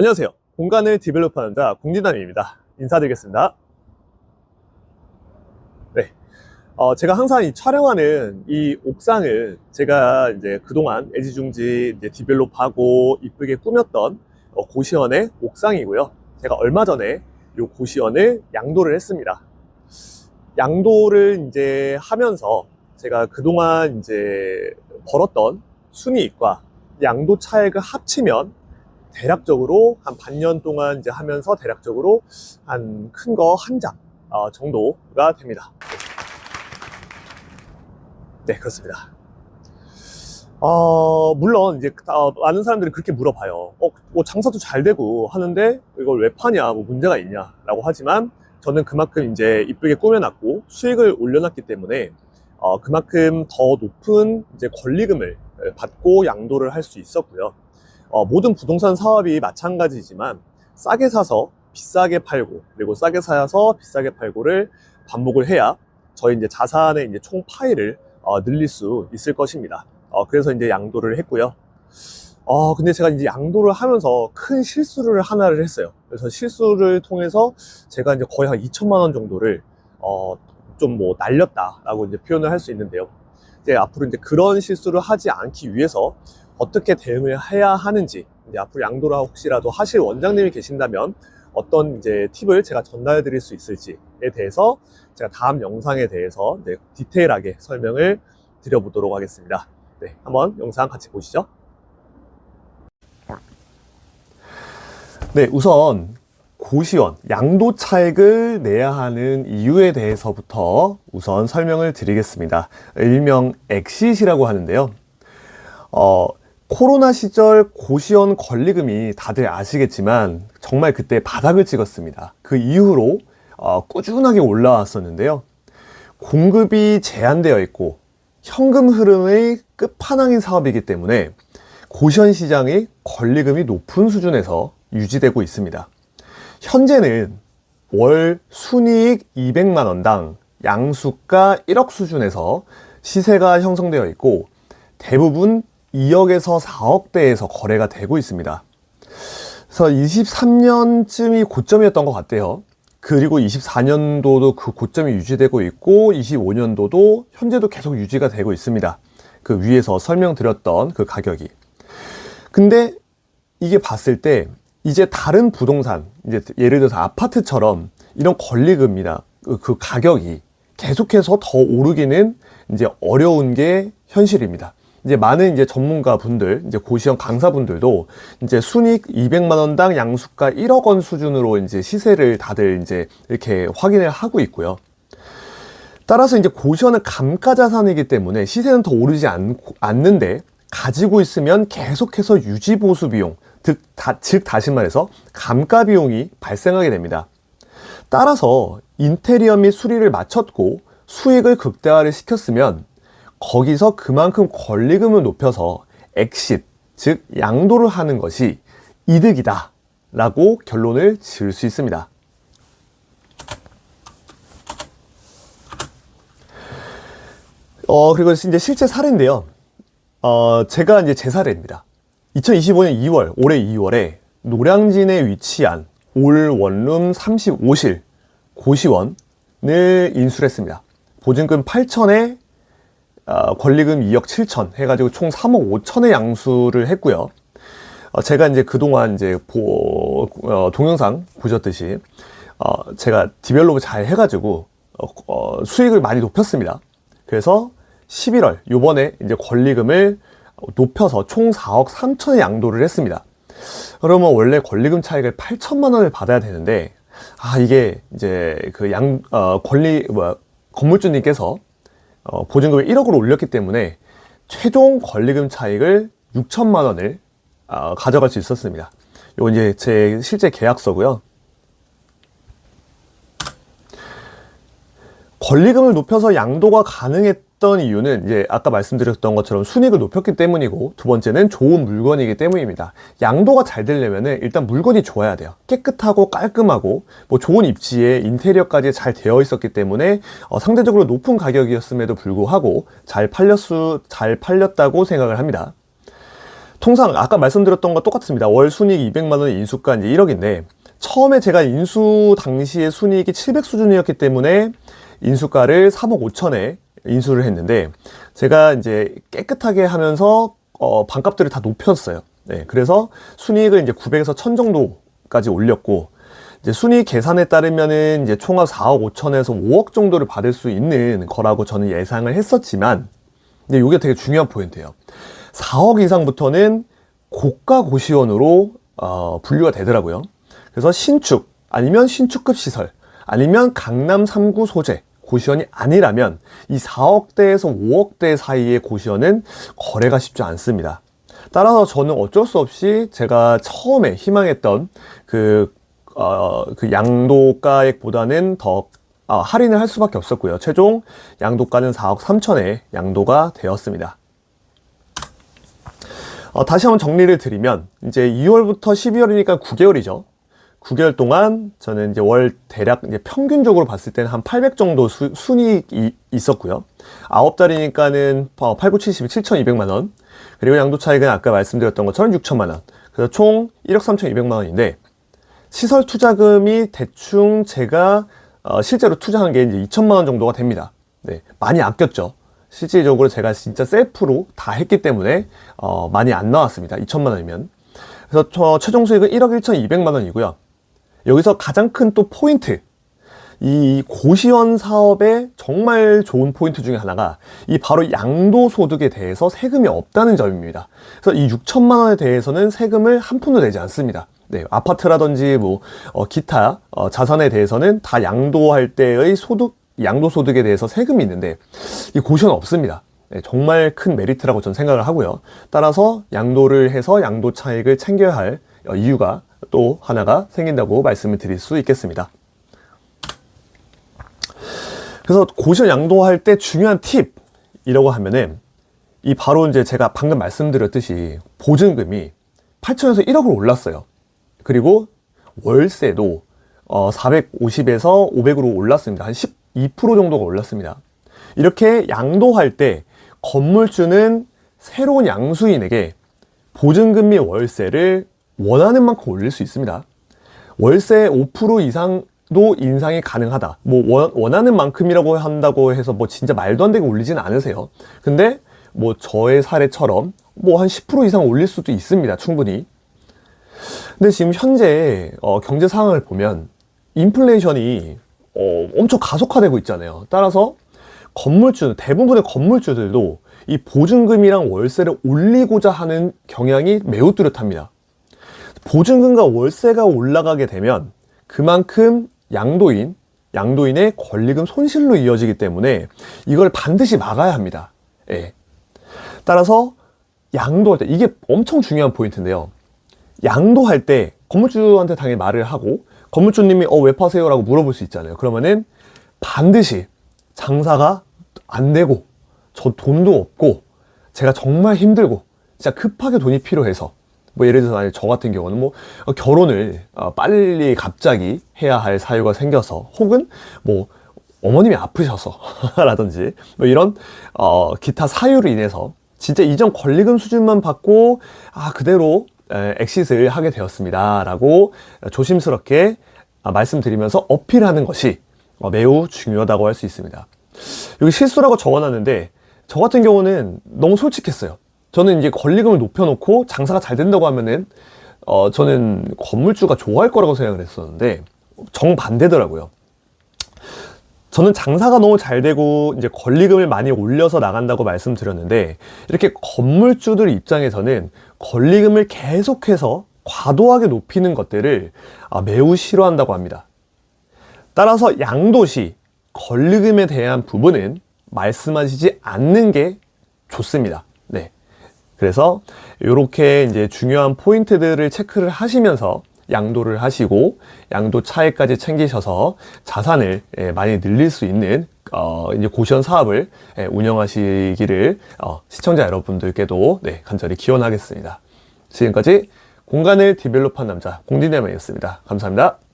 안녕하세요. 공간을 디벨롭하는 자 공진남입니다. 인사드리겠습니다. 네. 어, 제가 항상 이 촬영하는 이 옥상을 제가 이제 그동안 애지중지 이제 디벨롭하고 이쁘게 꾸몄던 어, 고시원의 옥상이고요. 제가 얼마 전에 이 고시원을 양도를 했습니다. 양도를 이제 하면서 제가 그동안 이제 벌었던 순이익과 양도 차액을 합치면 대략적으로 한 반년 동안 이제 하면서 대략적으로 한 큰 거 한장 어, 정도가 됩니다. 네, 그렇습니다. 어, 물론 이제 어, 많은 사람들이 그렇게 물어봐요. 어, 뭐 장사도 잘 되고 하는데 이걸 왜 파냐, 뭐 문제가 있냐라고 하지만 저는 그만큼 이제 이쁘게 꾸며놨고 수익을 올려놨기 때문에 어, 그만큼 더 높은 이제 권리금을 받고 양도를 할 수 있었고요. 어, 모든 부동산 사업이 마찬가지지만 싸게 사서 비싸게 팔고 그리고 싸게 사서 비싸게 팔고를 반복을 해야 저희 이제 자산의 이제 총 파이를 어, 늘릴 수 있을 것입니다. 어, 그래서 이제 양도를 했고요. 어, 근데 제가 이제 양도를 하면서 큰 실수를 하나를 했어요. 그래서 실수를 통해서 제가 이제 거의 한 2천만 원 정도를 어, 좀 뭐 날렸다라고 이제 표현을 할 수 있는데요. 이제 앞으로 이제 그런 실수를 하지 않기 위해서 어떻게 대응을 해야 하는지 앞으로 양도를 혹시라도 하실 원장님이 계신다면 어떤 이제 팁을 제가 전달해 드릴 수 있을지에 대해서 제가 다음 영상에 대해서 디테일하게 설명을 드려보도록 하겠습니다. 네, 한번 영상 같이 보시죠. 네, 우선 고시원, 양도 차액을 내야 하는 이유에 대해서부터 우선 설명을 드리겠습니다. 일명 엑시시라고 하는데요. 어, 코로나 시절 고시원 권리금이 다들 아시겠지만 정말 그때 바닥을 찍었습니다. 그 이후로 어, 꾸준하게 올라왔었는데요. 공급이 제한되어 있고 현금 흐름의 끝판왕인 사업이기 때문에 고시원 시장의 권리금이 높은 수준에서 유지되고 있습니다. 현재는 월 순이익 200만 원당 양수가 1억 수준에서 시세가 형성되어 있고 대부분 2억에서 4억대에서 거래가 되고 있습니다. 그래서 23년쯤이 고점이었던 것 같아요. 그리고 24년도도 그 고점이 유지되고 있고 25년도도 현재도 계속 유지가 되고 있습니다. 그 위에서 설명드렸던 그 가격이. 근데 이게 봤을 때 이제 다른 부동산, 이제 예를 들어서 아파트처럼 이런 권리금이나 그, 그 가격이 계속해서 더 오르기는 이제 어려운 게 현실입니다. 이제 많은 이제 전문가 분들, 이제 고시원 강사분들도 이제 순익 200만 원당 양수가 1억 원 수준으로 이제 시세를 다들 이제 이렇게 확인을 하고 있고요. 따라서 이제 고시원은 감가 자산이기 때문에 시세는 더 오르지 않, 않는데 가지고 있으면 계속해서 유지 보수 비용, 즉, 다, 즉 다시 말해서 감가 비용이 발생하게 됩니다. 따라서 인테리어 및 수리를 마쳤고 수익을 극대화를 시켰으면 거기서 그만큼 권리금을 높여서 엑싯, 즉 양도를 하는 것이 이득이다 라고 결론을 지을 수 있습니다. 어, 그리고 이제 실제 사례인데요. 어, 제가 이제 제 사례입니다. 2025년 2월, 올해 2월에 노량진에 위치한 올 원룸 35실 고시원을 인수를 했습니다. 보증금 8천에 어, 권리금 2억 7천 해가지고 총 3억 5천의 양수를 했고요. 어, 제가 이제 그동안 이제 보, 어, 동영상 보셨듯이 어, 제가 디벨롭을 잘 해가지고 어, 어, 수익을 많이 높였습니다. 그래서 11월 요번에 이제 권리금을 높여서 총 4억 3천의 양도를 했습니다. 그러면 원래 권리금 차익을 8천만 원을 받아야 되는데 아 이게 이제 그 양 어, 권리 뭐 건물주님께서 어, 보증금을 1억으로 올렸기 때문에 최종 권리금 차익을 6천만 원을 어, 가져갈 수 있었습니다. 이건 이제 제 실제 계약서고요. 권리금을 높여서 양도가 가능했던 이유는 이제 아까 말씀드렸던 것처럼 순익을 높였기 때문이고 두 번째는 좋은 물건이기 때문입니다. 양도가 잘 되려면은 일단 물건이 좋아야 돼요. 깨끗하고 깔끔하고 뭐 좋은 입지에 인테리어까지 잘 되어 있었기 때문에 어, 상대적으로 높은 가격이었음에도 불구하고 잘 팔렸수 잘 팔렸다고 생각을 합니다. 통상 아까 말씀드렸던 거 똑같습니다. 월 순이익 200만 원 인수가 이제 1억인데 처음에 제가 인수 당시에 순이익이 700 수준이었기 때문에 인수가를 3억 5천에 인수를 했는데 제가 이제 깨끗하게 하면서 어, 반값들을 다 높였어요. 네, 그래서 순이익을 이제 900에서 1000 정도까지 올렸고 이제 순이익 계산에 따르면은 이제 총합 4억 5천에서 5억 정도를 받을 수 있는 거라고 저는 예상을 했었지만 근데 이게 되게 중요한 포인트예요. 4억 이상부터는 고가 고시원으로 어, 분류가 되더라고요. 그래서 신축 아니면 신축급 시설 아니면 강남 3구 소재 고시원이 아니라면 이 4억대에서 5억대 사이의 고시원은 거래가 쉽지 않습니다. 따라서 저는 어쩔 수 없이 제가 처음에 희망했던 그, 어, 그 양도가액보다는 더 아, 할인을 할 수밖에 없었고요. 최종 양도가는 4억 3천에 양도가 되었습니다. 어, 다시 한번 정리를 드리면 이제 2월부터 12월이니까 9개월이죠. 9개월 동안 저는 이제 월 대략 이제 평균적으로 봤을 때는 한 800 정도 수, 순이익이 있었고요. 9달이니까는 8, 9, 70, 7,200만 원. 그리고 양도 차익은 아까 말씀드렸던 것처럼 6천만 원. 그래서 총 1억 3,200만 원인데 시설 투자금이 대충 제가 어, 실제로 투자한 게 이제 2천만 원 정도가 됩니다. 네, 많이 아꼈죠. 실질적으로 제가 진짜 셀프로 다 했기 때문에 어, 많이 안 나왔습니다. 2천만 원이면. 그래서 저 최종 수익은 1억 1,200만 원이고요. 여기서 가장 큰 또 포인트. 이 고시원 사업의 정말 좋은 포인트 중에 하나가 이 바로 양도소득에 대해서 세금이 없다는 점입니다. 그래서 이 6천만 원에 대해서는 세금을 한 푼도 내지 않습니다. 네, 아파트라든지 뭐 어, 기타 어, 자산에 대해서는 다 양도할 때의 소득 양도소득에 대해서 세금이 있는데 이 고시원 없습니다. 네, 정말 큰 메리트라고 저는 생각을 하고요. 따라서 양도를 해서 양도 차익을 챙겨야 할 어, 이유가 또 하나가 생긴다고 말씀을 드릴 수 있겠습니다. 그래서 고시원 양도할 때 중요한 팁이라고 하면은 이 바로 이제 제가 방금 말씀드렸듯이 보증금이 8천에서 1억으로 올랐어요. 그리고 월세도 어 450에서 500으로 올랐습니다. 한 12% 정도가 올랐습니다. 이렇게 양도할 때 건물주는 새로운 양수인에게 보증금 및 월세를 원하는 만큼 올릴 수 있습니다. 월세 5% 이상도 인상이 가능하다. 뭐 원하는 만큼이라고 한다고 해서 뭐 진짜 말도 안 되게 올리지는 않으세요. 근데 뭐 저의 사례처럼 뭐 한 10% 이상 올릴 수도 있습니다. 충분히. 근데 지금 현재 어, 경제 상황을 보면 인플레이션이 어, 엄청 가속화되고 있잖아요. 따라서 건물주 대부분의 건물주들도 이 보증금이랑 월세를 올리고자 하는 경향이 매우 뚜렷합니다. 보증금과 월세가 올라가게 되면 그만큼 양도인, 양도인의 권리금 손실로 이어지기 때문에 이걸 반드시 막아야 합니다. 예. 따라서 양도할 때 이게 엄청 중요한 포인트인데요. 양도할 때 건물주한테 당연히 말을 하고 건물주님이 어 왜 파세요? 라고 물어볼 수 있잖아요. 그러면은 반드시 장사가 안 되고 저 돈도 없고 제가 정말 힘들고 진짜 급하게 돈이 필요해서 뭐 예를 들어서 저 같은 경우는 뭐 결혼을 어, 빨리 갑자기 해야 할 사유가 생겨서 혹은 뭐 어머님이 아프셔서 라든지 뭐 이런 어 기타 사유로 인해서 진짜 이전 권리금 수준만 받고 아 그대로 엑시스를 하게 되었습니다 라고 조심스럽게 아, 말씀드리면서 어필하는 것이 어, 매우 중요하다고 할 수 있습니다. 여기 실수라고 적어놨는데 저 같은 경우는 너무 솔직했어요 저는 이제 권리금을 높여놓고 장사가 잘 된다고 하면은 어 저는 건물주가 좋아할 거라고 생각을 했었는데 정반대더라고요. 저는 장사가 너무 잘 되고 이제 권리금을 많이 올려서 나간다고 말씀드렸는데 이렇게 건물주들 입장에서는 권리금을 계속해서 과도하게 높이는 것들을 아, 매우 싫어한다고 합니다. 따라서 양도시 권리금에 대한 부분은 말씀하시지 않는 게 좋습니다. 네. 그래서 이렇게 이제 중요한 포인트들을 체크를 하시면서 양도를 하시고 양도 차액까지 챙기셔서 자산을 예, 많이 늘릴 수 있는 어 이제 고시원 사업을 예, 운영하시기를 어 시청자 여러분들께도 네, 간절히 기원하겠습니다. 지금까지 공간을 디벨롭한 남자 공디네마이었습니다. 감사합니다.